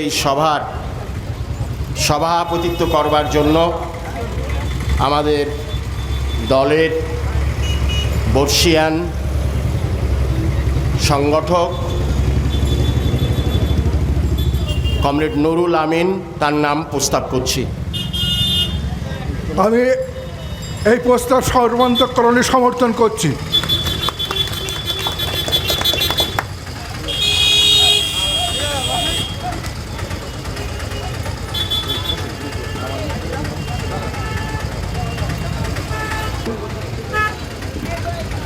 এই সভার সভাপতিত্ব করবার জন্য আমাদের দলের বর্ষিয়ান সংগঠক কমরেড নুরুল আমিন, তার নাম প্রস্তাব করছি। আমি এই প্রস্তাব সর্বান্তকরণে সমর্থন করছি।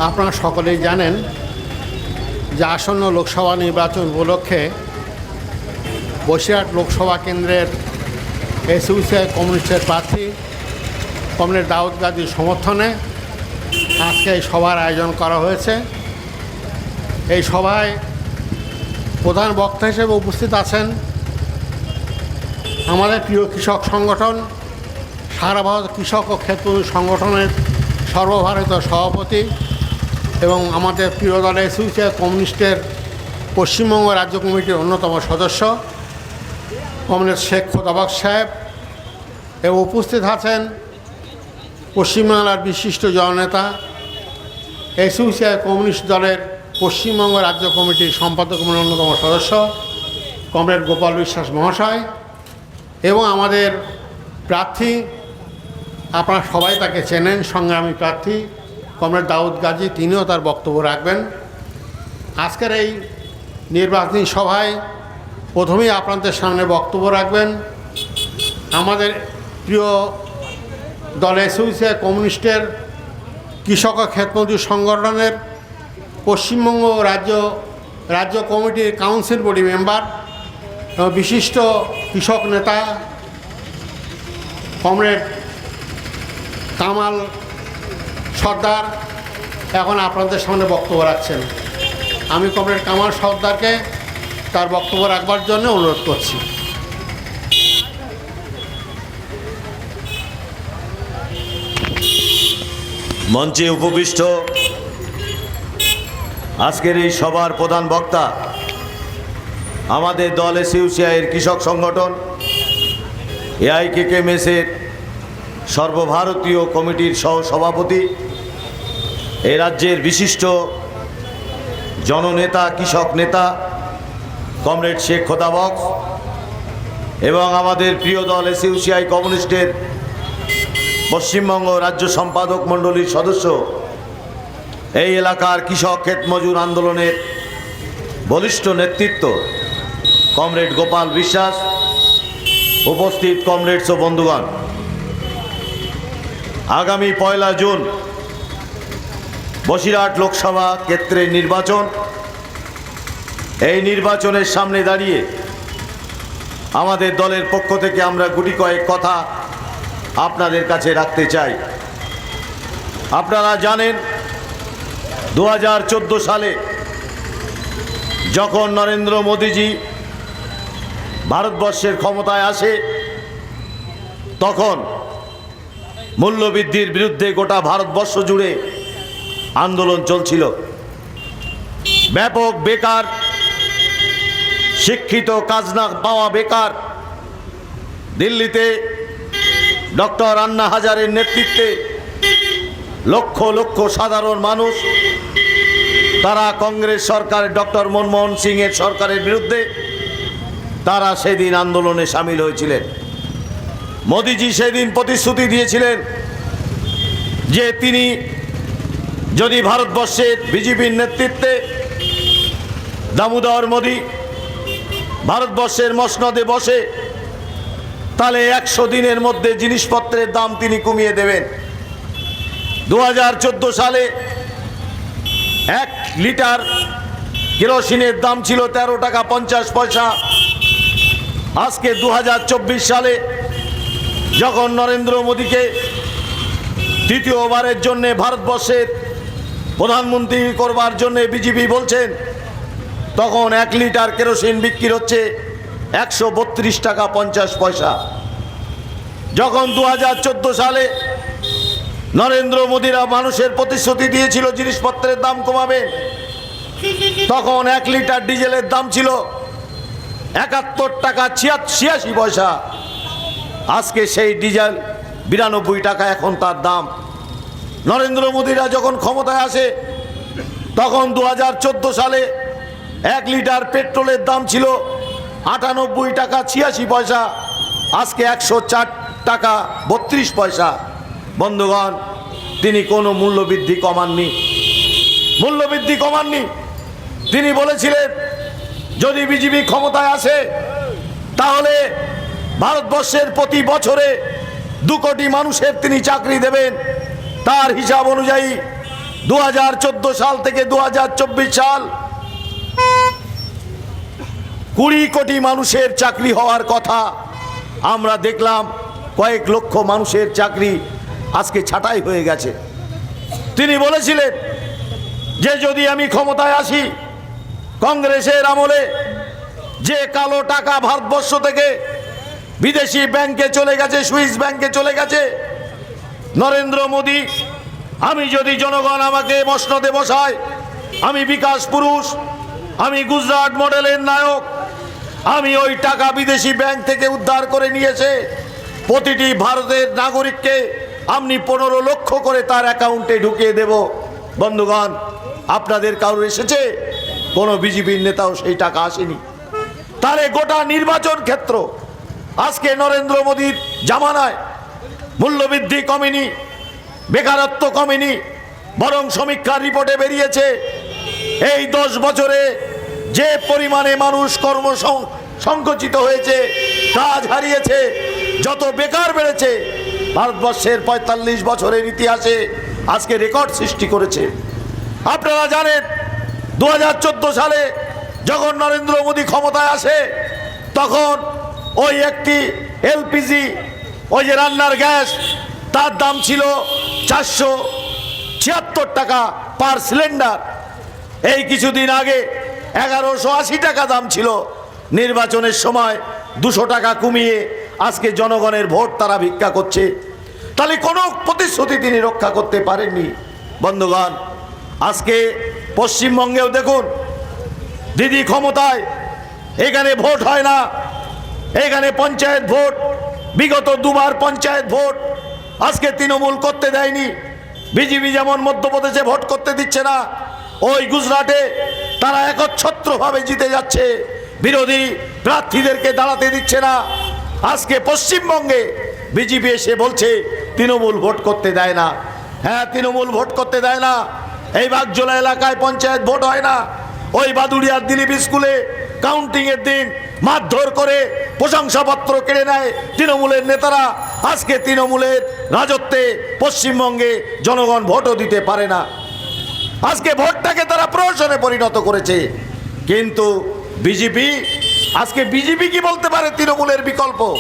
আপনারা সকলেই জানেন যে আসন্ন লোকসভা নির্বাচন উপলক্ষে বসিরহাট লোকসভা কেন্দ্রের এসইউসিআই কমিউনিস্টের প্রার্থী কমরেড দাউদ গাজীর সমর্থনে আজকে এই সভার আয়োজন করা হয়েছে। এই সভায় প্রধান বক্তা হিসেবে উপস্থিত আছেন আমাদের প্রিয় কৃষক সংগঠন, সারা ভারত কৃষক ও ক্ষেত্র সংগঠনের সর্বভারতীয় সভাপতি এবং আমাদের প্রিয় দল এসইউসিআই কমিউনিস্টের পশ্চিমবঙ্গ রাজ্য কমিটির অন্যতম সদস্য, কমরেড শেখ খোদাবাক সাহেব। এবং উপস্থিত আছেন পশ্চিমবাংলার বিশিষ্ট জননেতা। এসইউসিআই কমিউনিস্ট দলের পশ্চিমবঙ্গ রাজ্য কমিটির সম্পাদক অন্যতম সদস্য, কমরেড গোপাল বিশ্বাস মহাশয় এবং আমাদের প্রার্থী, আপনারা সবাই তাকে চেনেন, সংগ্রামী প্রার্থী কমরেড দাউদ গাজী, তিনিও তার বক্তব্য রাখবেন। আজকের এই নির্বাচনী সভায় প্রথমেই আপনাদের সামনে বক্তব্য রাখবেন। আমাদের প্রিয় দল এসইউসিআই কমিউনিস্টের কৃষক ক্ষেতমজুর সংগঠনের পশ্চিমবঙ্গ রাজ্য রাজ্য কমিটির কাউন্সিল বডি মেম্বার বিশিষ্ট কৃষক নেতা কমরেড কামাল সর্দার, এখন আপনাদের সামনে বক্তব্য রাখছেন। আমি কমরেড কামাল সর্দারকে তার বক্তব্য রাখবার জন্য অনুরোধ করছি। মঞ্চে উপবিষ্ট আজকের এই সভার প্রধান বক্তা আমাদের দল এসইউসিআইয়ের কৃষক সংগঠন, এআইকেকেএমএসের সর্বভারতীয় কমিটির সহ সভাপতি এ রাজ্যের বিশিষ্ট জননেতা, কৃষক নেতা, কমরেড শেখ খোদাবক্স এবং আমাদের প্রিয় দল এসইউসিআই কমিউনিস্টের পশ্চিমবঙ্গ রাজ্য সম্পাদক মণ্ডলীর সদস্য, এই এলাকার কৃষক ক্ষেত মজুর আন্দোলনের বলিষ্ঠ নেতৃত্ব কমরেড গোপাল বিশ্বাস, উপস্থিত কমরেডস ও বন্ধুগণ। আগামী পয়লা জুন বসিরহাট লোকসভা ক্ষেত্রের নির্বাচন। এই নির্বাচনের সামনে দাঁড়িয়ে আমাদের দলের পক্ষ থেকে আমরা গুটি কয়েক কথা আপনাদের কাছে রাখতে চাই। আপনারা জানেন, দু হাজার চোদ্দ সালে যখন নরেন্দ্র মোদীজি ভারতবর্ষের ক্ষমতায় আসে, তখন মূল্যবৃদ্ধির বিরুদ্ধে গোটা ভারতবর্ষ জুড়ে আন্দোলন চলছিল। ব্যাপক বেকার, শিক্ষিত কাজ না পাওয়া বেকার। দিল্লিতে ডক্টর আন্না হাজারের নেতৃত্বে লক্ষ লক্ষ সাধারণ মানুষ, তারা কংগ্রেস সরকার ডক্টর মনমোহন সিংয়ের সরকারের বিরুদ্ধে, তারা সেদিন আন্দোলনে সামিল হয়েছিলেন। মোদিজি সেদিন প্রতিশ্রুতি দিয়েছিলেন যে তিনি যদি ভারতবর্ষের বিজেপির নেতৃত্বে দামোদর মোদী ভারতবর্ষের মসনদে বসে, তাহলে একশো দিনের মধ্যে জিনিসপত্রের দাম তিনি কমিয়ে দেবেন। দু হাজার চোদ্দ সালে এক লিটার কেরোসিনের দাম ছিল তেরো টাকা পঞ্চাশ পয়সা। আজকে দু হাজার চব্বিশ সালে যখন নরেন্দ্র মোদীকে তৃতীয়বারের জন্যে ভারতবর্ষের প্রধানমন্ত্রী করবার জন্যে বিজেপি বলছেন, তখন এক লিটার কেরোসিন বিক্রি হচ্ছে একশো বত্রিশ টাকা পঞ্চাশ পয়সা। যখন দু হাজার চোদ্দ সালে নরেন্দ্র মোদীরা মানুষের প্রতিশ্রুতি দিয়েছিল জিনিসপত্রের দাম কমাবে, তখন এক লিটার ডিজেলের দাম ছিল একাত্তর টাকা ছিয়াশি পয়সা। আজকে সেই ডিজেল বিরানব্বই টাকা, এখন তার দাম নরেন্দ্র মোদীরা যখন ক্ষমতায় আসে, তখন দু হাজার চোদ্দ সালে এক লিটার পেট্রোলের দাম ছিল আটানব্বই টাকা ছিয়াশি পয়সা, আজকে একশো চার টাকা বত্রিশ পয়সা। বন্ধুগণ, তিনি কোনো মূল্যবৃদ্ধি কমাননি। মূল্যবৃদ্ধি কমাননি। তিনি বলেছিলেন, যদি বিজেপি ক্ষমতায় আসে, তাহলে ভারতবর্ষের প্রতি বছরে দু কোটি মানুষের তিনি চাকরি দেবেন। তার হিসাব অনুযায়ী দু হাজার চোদ্দ সাল থেকে দু হাজার চব্বিশ সাল কুড়ি কোটি মানুষের চাকরি হওয়ার কথা আমরা দেখলাম, কয়েক লক্ষ মানুষের চাকরি আজকে ছাটাই হয়ে গেছে। তিনি বলেছিলেন যে যদি আমি ক্ষমতায় আসি, কংগ্রেসের আমলে যে কালো টাকা ভারতবর্ষ থেকে বিদেশি ব্যাংকে চলে গেছে, সুইস ব্যাংকে চলে গেছে নরেন্দ্র মোদী, আমি যদি জনগণ আমাকে মসনদে বসায়, আমি বিকাশ পুরুষ, আমি গুজরাট মডেলের নায়ক, আমি ওই টাকা বিদেশি ব্যাংক থেকে উদ্ধার করে নিয়েছে, প্রতিটি ভারতের নাগরিককে আপনি পনেরো লক্ষ করে তার অ্যাকাউন্টে ঢুকিয়ে দেব। বন্ধুগণ, আপনাদের কারোর এসেছে? কোনো বিজেপির নেতাও সেই টাকা আসেনি। তাহলে গোটা নির্বাচন ক্ষেত্র, আজকে নরেন্দ্র মোদীর জামানায় মূল্যবৃদ্ধি কমেনি, বেকারত্ব কমেনি, বরং সমীক্ষার রিপোর্টে বেরিয়েছে, এই দশ বছরে যে পরিমাণে মানুষ কর্ম সংকুচিত হয়েছে কাজ হারিয়েছে, যত বেকার বেড়েছে, ভারতবর্ষের পঁয়তাল্লিশ বছরের ইতিহাসে আজকে রেকর্ড সৃষ্টি করেছে। আপনারা জানেন দু হাজার চোদ্দ সালে যখন নরেন্দ্র মোদী ক্ষমতায় আসে, তখন ওই একটি এলপিজি ওই যে রান্নার গ্যাস, তার দাম ছিল চারশো ছিয়াত্তর টাকা পার সিলিন্ডার। এই কিছুদিন আগে এগারোশো আশি টাকা দাম ছিল। নির্বাচনের সময় দুশো টাকা কমিয়ে আজকে জনগণের ভোট তারা ভিক্ষা করছে। তাহলে কোনো প্রতিশ্রুতি তিনি রক্ষা করতে পারেননি। বন্ধুগণ, আজকে পশ্চিমবঙ্গেও দেখুন, দিদি ক্ষমতায়, এখানে ভোট হয় না, এখানে পঞ্চায়েত ভোট বিগত দুবার পঞ্চায়েত ভোট। আজকে তৃণমূল করতে দেয়নি। বিজেপি যেমন মধ্যপ্রদেশে ভোট করতে দিচ্ছে না, ওই গুজরাটে তারা একচ্ছত্রভাবে জিতে যাচ্ছে। বিরোধী প্রার্থীদেরকে দাঁড়াতে দিচ্ছে না। আজকে পশ্চিমবঙ্গে বিজেপি এসে বলছে, তৃণমূল ভোট করতে দেয় না। হ্যাঁ তৃণমূল ভোট করতে দেয় না। এই বাগজোলা এলাকায় পঞ্চায়েত ভোট হয় না। ওই বাদুড়িয়ার দিলীপ স্কুলে কাউন্টিংয়ের দিন মারধর করে প্রশংসাপত্র কেড়ে নেয় তৃণমূলের নেতারা। আজকে তৃণমূলের রাজত্বে পশ্চিমবঙ্গে জনগণ ভোটও দিতে পারে না। আজকে ভোটটাকে তারা প্রহসনে পরিণত করেছে। কিন্তু বিজেপি, আজকে বিজেপি কি বলতে পারে তৃণমূলের বিকল্প?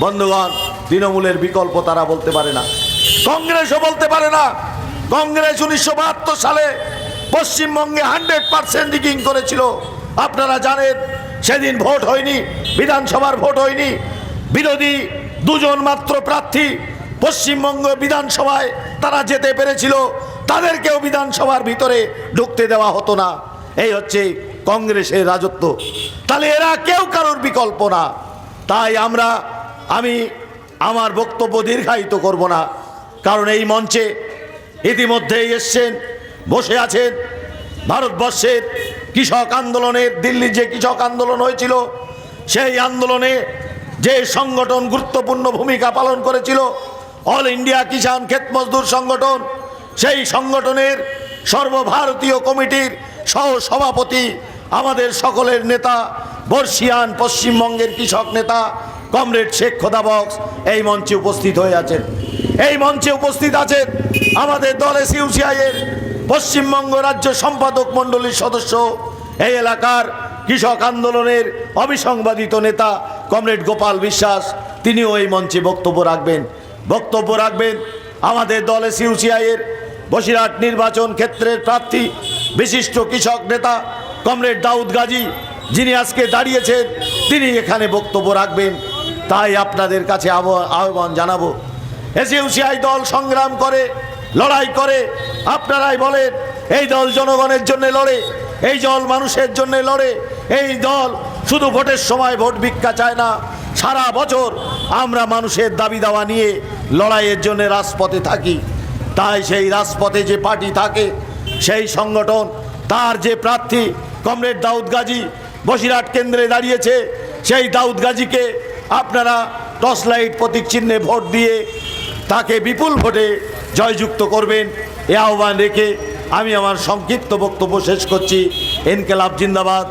বন্ধুগণ, তৃণমূলের বিকল্প তারা বলতে পারে না। কংগ্রেসও বলতে পারে না। কংগ্রেস উনিশশো বাহাত্তর সালে পশ্চিমবঙ্গে হান্ড্রেড পার্সেন্ট রিগিং করেছিল। আপনারা জানেন, সেদিন ভোট হয়নি। বিধানসভার ভোট হয়নি। বিরোধী দুজন মাত্র প্রার্থী পশ্চিমবঙ্গ বিধানসভায় তারা যেতে পেরেছিল, তাদেরকেও বিধানসভার ভিতরে ঢুকতে দেওয়া হতো না। এই হচ্ছে কংগ্রেসের রাজত্ব। তাহলে এরা কেউ কারোর বিকল্প না। তাই আমরা, আমি আমার বক্তব্য দীর্ঘায়িত করব না। কারণ এই মঞ্চে ইতিমধ্যেই এসছেন, বসে আছেন ভারতবর্ষের কৃষক আন্দোলনের দিল্লির যে কৃষক আন্দোলন হয়েছিল সেই আন্দোলনে যে সংগঠন গুরুত্বপূর্ণ ভূমিকা পালন করেছিল, অল ইন্ডিয়া কিষাণ ক্ষেত মজদুর সংগঠন, সেই সংগঠনের সর্বভারতীয় কমিটির সহ সভাপতি আমাদের সকলের নেতা, বর্ষিয়ান পশ্চিমবঙ্গের কৃষক নেতা কমরেড শেখ খোদাবক্স এই মঞ্চে উপস্থিত হয়ে আছেন। এই মঞ্চে উপস্থিত আছেন আমাদের দলে সিউসিআইয়ের পশ্চিমবঙ্গ রাজ্য সম্পাদক মণ্ডলীর সদস্য এই এলাকার কৃষক আন্দোলনের অবিসংবাদিত নেতা কমরেড গোপাল বিশ্বাস, তিনিও এই মঞ্চে বক্তব্য রাখবেন। বক্তব্য রাখবেন আমাদের দলে সিউসিআইয়ের বসিরহাট নির্বাচন ক্ষেত্রের প্রার্থী, বিশিষ্ট কৃষক নেতা কমরেড দাউদ গাজী, যিনি আজকে দাঁড়িয়েছেন, তিনি এখানে বক্তব্য রাখবেন। তাই আপনাদের কাছে আহ্বান জানাব। এসইউসিআই দল সংগ্রাম করে, লড়াই করে, আপনারাই বলেন, এই দল জনগণের জন্য লড়ে এই দল মানুষের জন্য লড়ে, এই দল শুধু ভোটের সময় ভোট ভিক্ষা চায় না, সারা বছর আমরা মানুষের দাবি দাওয়া নিয়ে লড়াইয়ের জন্য রাজপথে থাকি। তাই সেই রাজপথে যে পার্টি থাকে, সেই সংগঠন, তার যে প্রার্থী কমরেড দাউদ গাজী বসিরহাট কেন্দ্রে দাঁড়িয়েছে, সেই দাউদ গাজীকে আপনারা টর্চ লাইট প্রতীক চিহ্নে ভোট দিয়ে তাকে বিপুল ভোটে জয়যুক্ত করবেন, এ আহ্বান রেখে আমি আমার সংক্ষিপ্ত বক্তব্য শেষ করছি। এনকেলাব জিন্দাবাদ,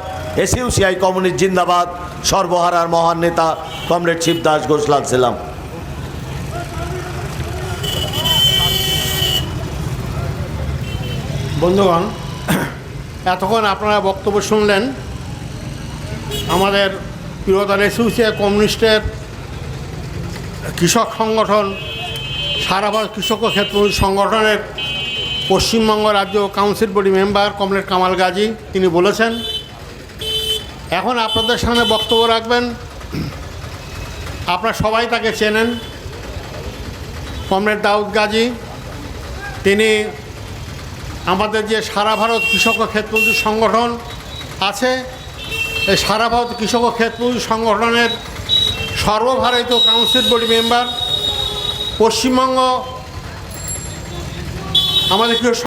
এসইউসিআই কমিউনিস্ট জিন্দাবাদ, সর্বহারার মহান নেতা কমরেড শিবদাস ঘোষ লাগছিলাম বন্ধুগণ, এতক্ষণ আপনারা বক্তব্য শুনলেন। আমাদের প্রিয় দল এসইউসিআই কমিউনিস্টের কৃষক সংগঠন সারা ভারত কৃষক ক্ষেত্র সংগঠনের পশ্চিমবঙ্গ রাজ্য council body member comrade Kamal Gazi, তিনি বলেছেন, এখন আপনাদের সামনে বক্তব্য রাখবেন, আপনারা সবাই তাকে চেনেন কমরেড দাউদ গাজী, তিনি আমাদের যে সারা ভারত কৃষক ও ক্ষেত মজদুর সংগঠন আছে, এই সারা ভারত কৃষক ও ক্ষেত মজদুর সংগঠনের সর্বভারতীয় কাউন্সিল বডি মেম্বার পশ্চিমবঙ্গ আমাদের কৃষক